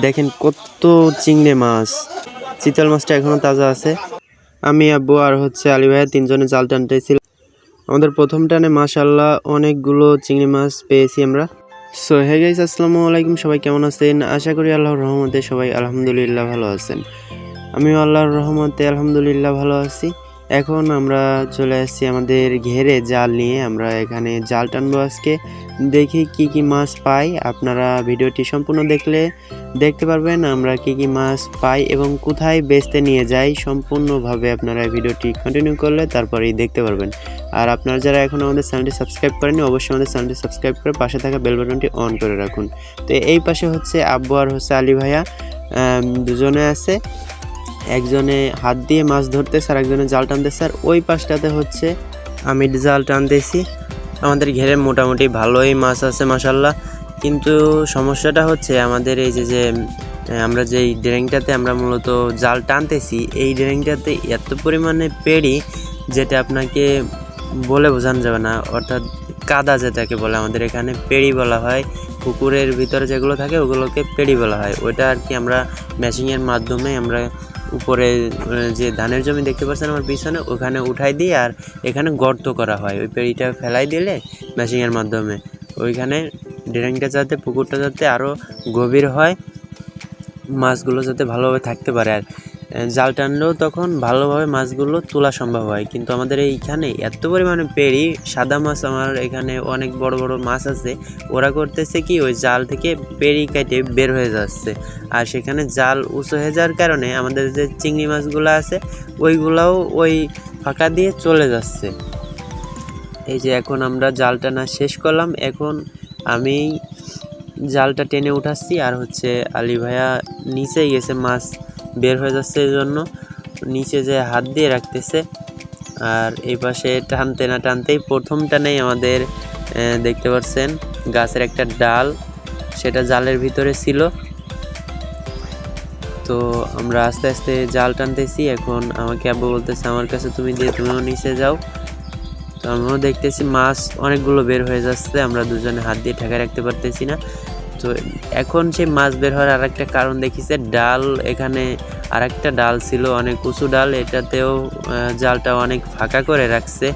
দেখেন কত চিংড়ি মাছ। চিতল মাছটা এখনও তাজা আছে। আমি, আব্বু আর হচ্ছে আলী ভাইয়া তিনজনে জাল টানতেছিল আমাদের প্রথম টানে মাশাল্লাহ অনেকগুলো চিংড়ি মাছ পেয়েছি আমরা। সো হে গাইস আসসালামু আলাইকুম, সবাই কেমন আছেন? আশা করি আল্লাহর রহমতে সবাই আলহামদুলিল্লাহ ভালো আছেন। আমিও আল্লাহর রহমতে আলহামদুলিল্লাহ ভালো আছি। এখন আমরা চলে আসছি আমাদের ঘেরে জাল নিয়ে। আমরা এখানে জাল টানবো আজকে। দেখি কি কি মাছ পাই। আপনারা ভিডিওটি সম্পূর্ণ দেখলে দেখতে পারবেন আমরা কি কি মাছ পাই এবং কোথায় বেচতে নিয়ে যাই। সম্পূর্ণভাবে আপনারা ভিডিওটি কন্টিনিউ করলে তারপরেই দেখতে পারবেন। আর আপনারা যারা এখন আমাদের চ্যানেলটি সাবস্ক্রাইব করেননি, অবশ্যই আমাদের চ্যানেলটি সাবস্ক্রাইব করে পাশে থাকা বেল বাটনটি অন করে রাখুন। তো এই পাশে হচ্ছে আব্বু আর হচ্ছে আলী ভাইয়া দুজনে আছে। একজনে হাত দিয়ে মাছ ধরতেছে আর একজনে জাল টানতেছে। আর ওই পাশটাতে হচ্ছে আমি জাল টানতেছি। আমাদের ঘেরে মোটামুটি ভালোই মাছ আছে মাসাল্লাহ কিন্তু সমস্যাটা হচ্ছে আমাদের এই যে যে আমরা যেই ড্রেনটাতে আমরা মূলত জাল টানতেছি, এই ড্রেনটাতে এত পরিমাণে পেড়ি যেটা আপনাকে বলে বোঝানো যাবে না। অর্থাৎ কাদা যেটাকে বলে আমাদের এখানে পেড়ি বলা হয়, পুকুরের ভিতরে যেগুলো থাকে ওগুলোকে পেড়ি বলা হয়। ওইটা আর কি আমরা মেশিনের মাধ্যমে আমরা উপরে যে ধানের জমি দেখতে পাচ্ছেন আমার পিছনে, ওখানে উঠাই দিই আর এখানে গর্ত করা হয়। ওই পেড়িটা ফেলাই দিলে মেশিনের মাধ্যমে। ওইখানে ড্রেনটা যাতে, পুকুরটা যাতে আরও গভীর হয়, মাছগুলো যাতে ভালোভাবে থাকতে পারে। আর জাল টানলেও তখন ভালোভাবে মাছগুলো তোলা সম্ভব হয়। কিন্তু আমাদের এইখানে এত পরিমাণে পেরি সাদা মাছ আমার এখানে অনেক বড় বড় মাছ আছে, ওরা করতেছে কি ওই জাল থেকে পেরি কেটে বের হয়ে যাচ্ছে। আর সেখানে জাল উঁচু হয়ে যাওয়ার কারণে আমাদের যে চিংড়ি মাছগুলো আছে, ওইগুলাও ওই ফাঁকা দিয়ে চলে যাচ্ছে। এই যে এখন আমরা জাল টানা শেষ করলাম। এখন আমি জালটা টেনে উঠাচ্ছি। আর হচ্ছে আলী ভাইয়া নিচেই গেছে মাছ বের হয়ে যাচ্ছে এই জন্য নিচে যে হাত দিয়ে রাখতেছে। আর এই পাশে টানতে না টানতেই প্রথম টানেই আমাদের দেখতে পাচ্ছেন গাছের একটা ডাল, সেটা জালের ভিতরে ছিল। তো আমরা আস্তে আস্তে জাল টানতেছি। এখন আমাকে আব্বু বলতেছে, আমার কাছে তুমি দিয়ে তুমিও নিচে যাও। তো আমিও দেখতেছি মাছ অনেকগুলো বের হয়ে যাচ্ছে, আমরা দুজনে হাত দিয়ে ঠেকা রাখতে পারতেছি না। তো এখন সেই মাছ বের হওয়ার আর একটা কারণ দেখিছে, ডাল এখানে আর একটা ডাল ছিল, অনেক উঁচু ডাল, এটাতেও জালটা অনেক ফাঁকা করে রাখছে,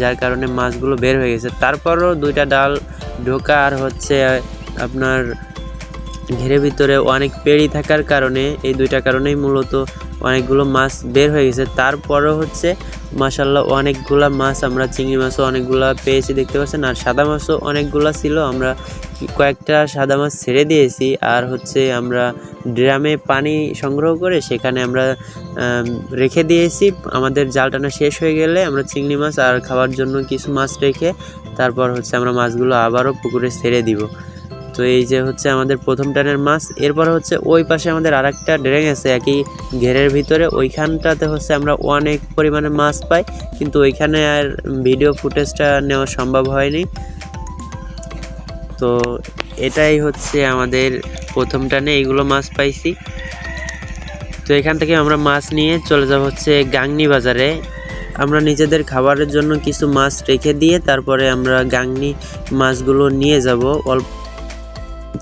যার কারণে মাছগুলো বের হয়ে গেছে। তারপরও দুইটা ডাল ঢোকা আর হচ্ছে আপনার ঘেরের ভিতরে অনেক পেড়ি থাকার কারণে, এই দুইটা কারণেই মূলত অনেকগুলো মাছ বের হয়ে গেছে। তারপরও হচ্ছে মাসাল্লাহ অনেকগুলা মাছ, আমরা চিংড়ি মাছও অনেকগুলা পেয়েছি, দেখতে পাচ্ছেন। আর সাদা মাছও অনেকগুলা ছিল, আমরা কয়েকটা সাদা মাছ ছেড়ে দিয়েছি। আর হচ্ছে আমরা ড্রামে পানি সংগ্রহ করে সেখানে আমরা রেখে দিয়েছি। আমাদের জাল টানা শেষ হয়ে গেলে আমরা চিংড়ি মাছ আর খাওয়ার জন্য কিছু মাছ রেখে তারপর হচ্ছে আমরা মাছগুলো আবারও পুকুরে ছেড়ে দিব। তো এই যে হচ্ছে আমাদের প্রথম টানের মাছ, এরপর হচ্ছে ওই পাশে আমাদের আর একটা ড্রেন আছে, একই ঘেরের ভিতরে। ওইখানটাতে হচ্ছে আমরা অনেক পরিমাণে মাছ পাই, কিন্তু ওইখানে আর ভিডিও ফুটেজটা নেওয়া সম্ভব হয়নি। তো এটাই হচ্ছে আমাদের প্রথম টানে এইগুলো মাছ পাইছি। তো এখান থেকে আমরা মাছ নিয়ে চলে যাব হচ্ছে গাংনি বাজারে। আমরা নিজেদের খাবারের জন্য কিছু মাছ রেখে দিয়ে তারপরে আমরা গাংনি মাছগুলো নিয়ে যাব। অল্প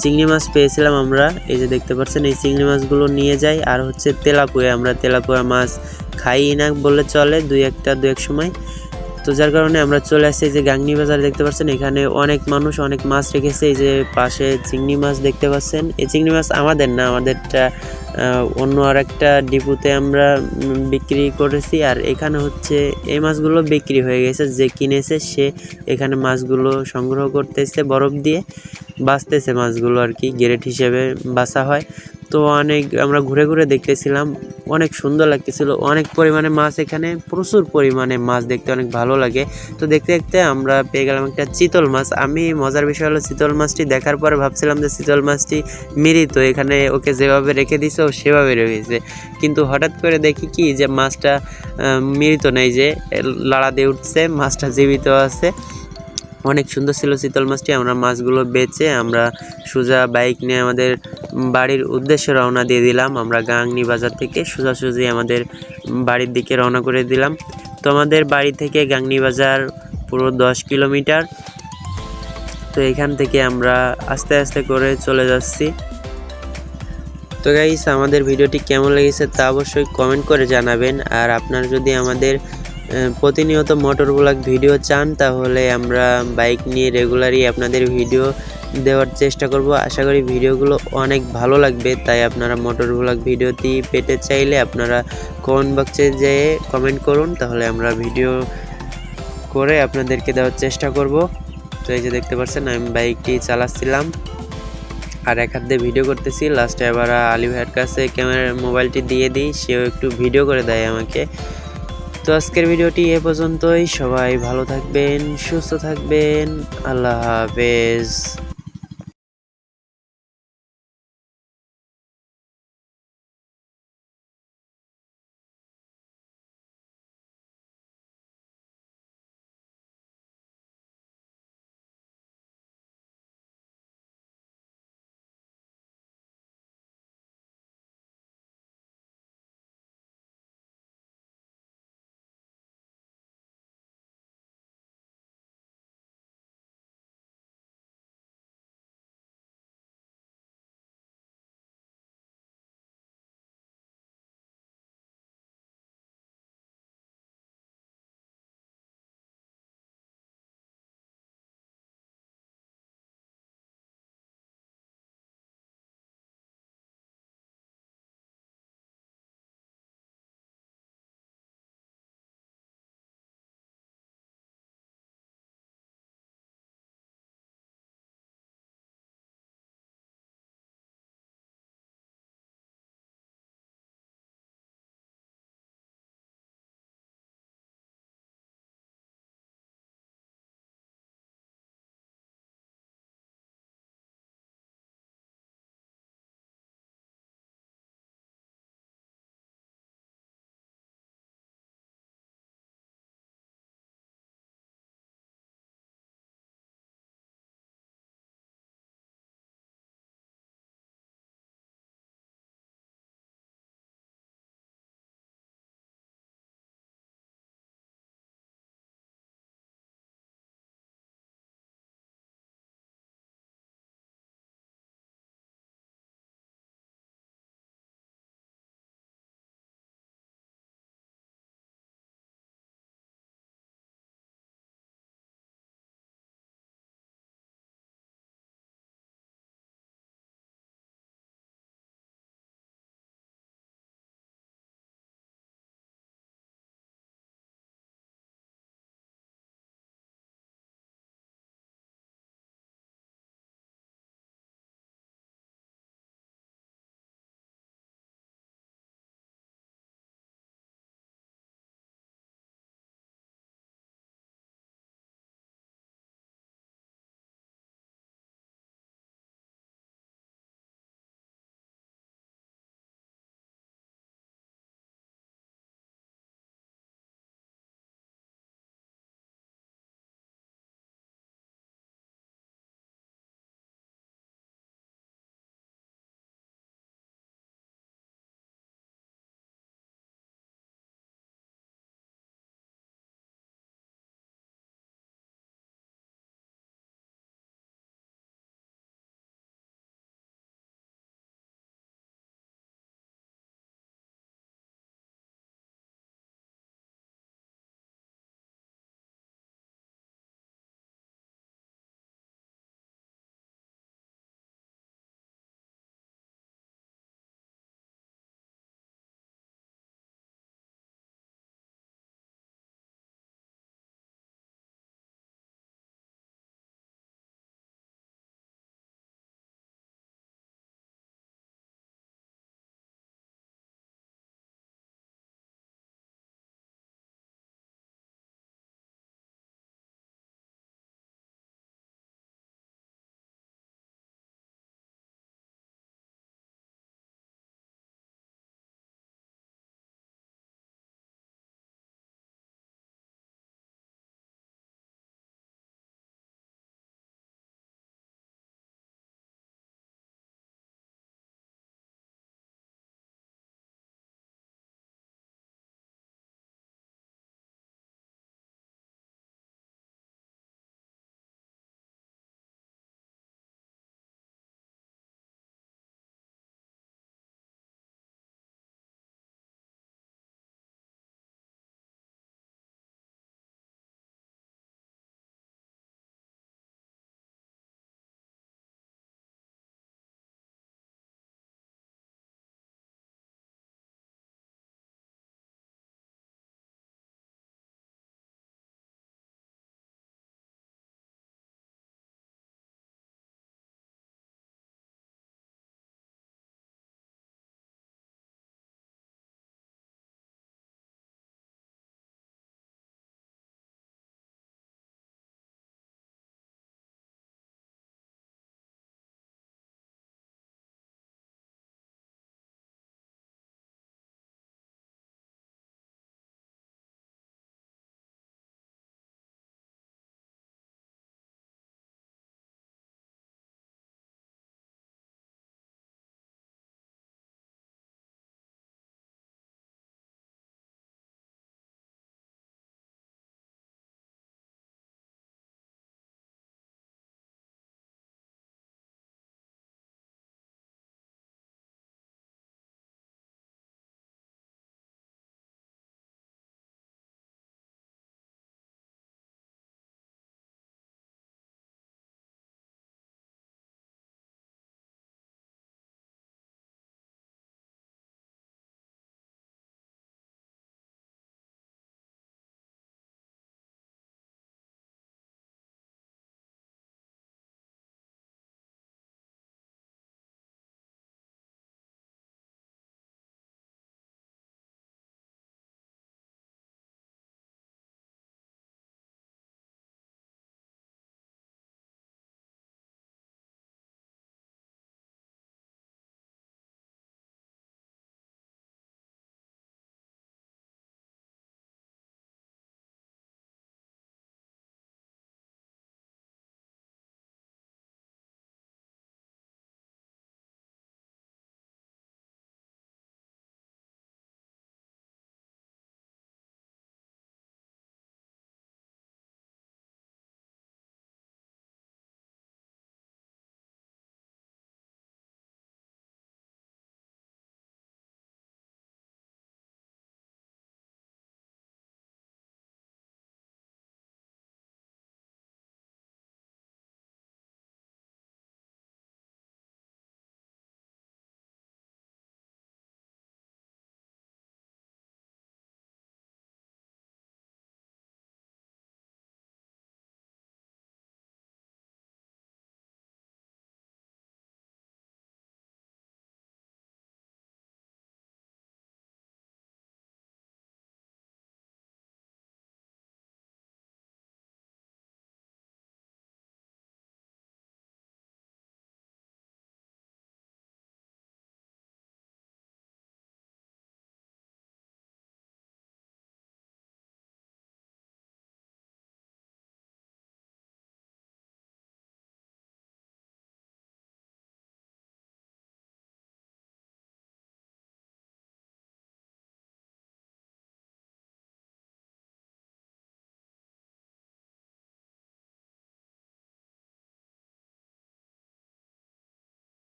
চিংড়ি মাছ পেয়েছিলাম আমরা। এই যে দেখতে পাচ্ছেন, এই চিংড়ি মাছগুলো নিয়ে যাই। আর হচ্ছে তেলাপুয়া আমরা তেলাপুয়া মাছ খাই না বলে চলে দুই একটা, দু এক সময়। তো যার কারণে আমরা চলে আসছি এই যে গাংনি বাজার, দেখতে পাচ্ছেন? এখানে অনেক মানুষ অনেক মাছ রেখেছে। এই যে পাশে চিংড়ি মাছ দেখতে পাচ্ছেন। এই চিংড়ি মাছ আমাদের না, আমাদেরটা অন্য আর একটা ডিপুতে আমরা বিক্রি করেছি আর এখানে হচ্ছে এই মাছগুলো বিক্রি হয়ে গেছে, যে কিনেছে সে এখানে মাছগুলো সংগ্রহ করতেছে বরফ দিয়ে, বাঁচতেছে মাছগুলো আর কি, গ্রেট হিসেবে বাছা হয়। তো অনেক আমরা ঘুরে ঘুরে দেখতেছিলাম। অনেক সুন্দর লাগতেছিল। অনেক পরিমাণে মাছ এখানে, প্রচুর পরিমাণে মাছ দেখতে অনেক ভালো লাগে। তো দেখতে দেখতে আমরা পেয়ে গেলাম একটা চিতল মাছ। আমি মজার বিষয় হলো চিতল মাছটি দেখার পরে ভাবছিলাম যে চিতল মাছটি মৃত এখানে ওকে যেভাবে রেখে দিছে, ও সেভাবে রেখেছে কিন্তু হঠাৎ করে দেখি কি যে মাছটা মৃত নেই যে লাড়া দিয়ে উঠছে, মাছটা জীবিত আছে। অনেক সুন্দর ছিল চিতল মাছটি। আমরা মাছগুলো বেচে আমরা সোজা বাইক নিয়ে আমাদের বাড়ির উদ্দেশ্যে রওনা দিয়ে দিলাম। আমরা গাংনি বাজার থেকে সোজাসুজি আমাদের বাড়ির দিকে রওনা করে দিলাম। তো আমাদের বাড়ি থেকে গাংনি বাজার পুরো দশ কিলোমিটার। তো এখান থেকে আমরা আস্তে আস্তে করে চলে যাচ্ছি। তো গাইস আমাদের ভিডিওটি কেমন লেগেছে তা অবশ্যই কমেন্ট করে জানাবেন। আর আপনারা যদি আমাদের প্রতিনিয়ত মোটর ব্লগ ভিডিও চান, তাহলে আমরা বাইক নিয়ে রেগুলারই আপনাদের ভিডিও দেওয়ার চেষ্টা করব। আশা করি ভিডিওগুলো অনেক ভালো লাগবে, তাই আপনারা মোটর ব্লগ ভিডিওটি পেতে চাইলে আপনারা কমেন্ট বক্সে যেয়ে কমেন্ট করুন, তাহলে আমরা ভিডিও করে আপনাদেরকে দেওয়ার চেষ্টা করব। তো এই যে দেখতে পাচ্ছেন, আমি বাইকটি চালাচ্ছিলাম, আর এক হাত দিয়ে ভিডিও করতেছি। লাস্টে আবার আলী ভাইয়ের কাছে ক্যামেরা মোবাইলটি দিয়ে দিই, সেও একটু ভিডিও করে দেয় আমাকে। তো আজকের ভিডিওটি এ পর্যন্তই। সবাই ভালো থাকবেন সুস্থ থাকবেন। আল্লাহ হাফেজ।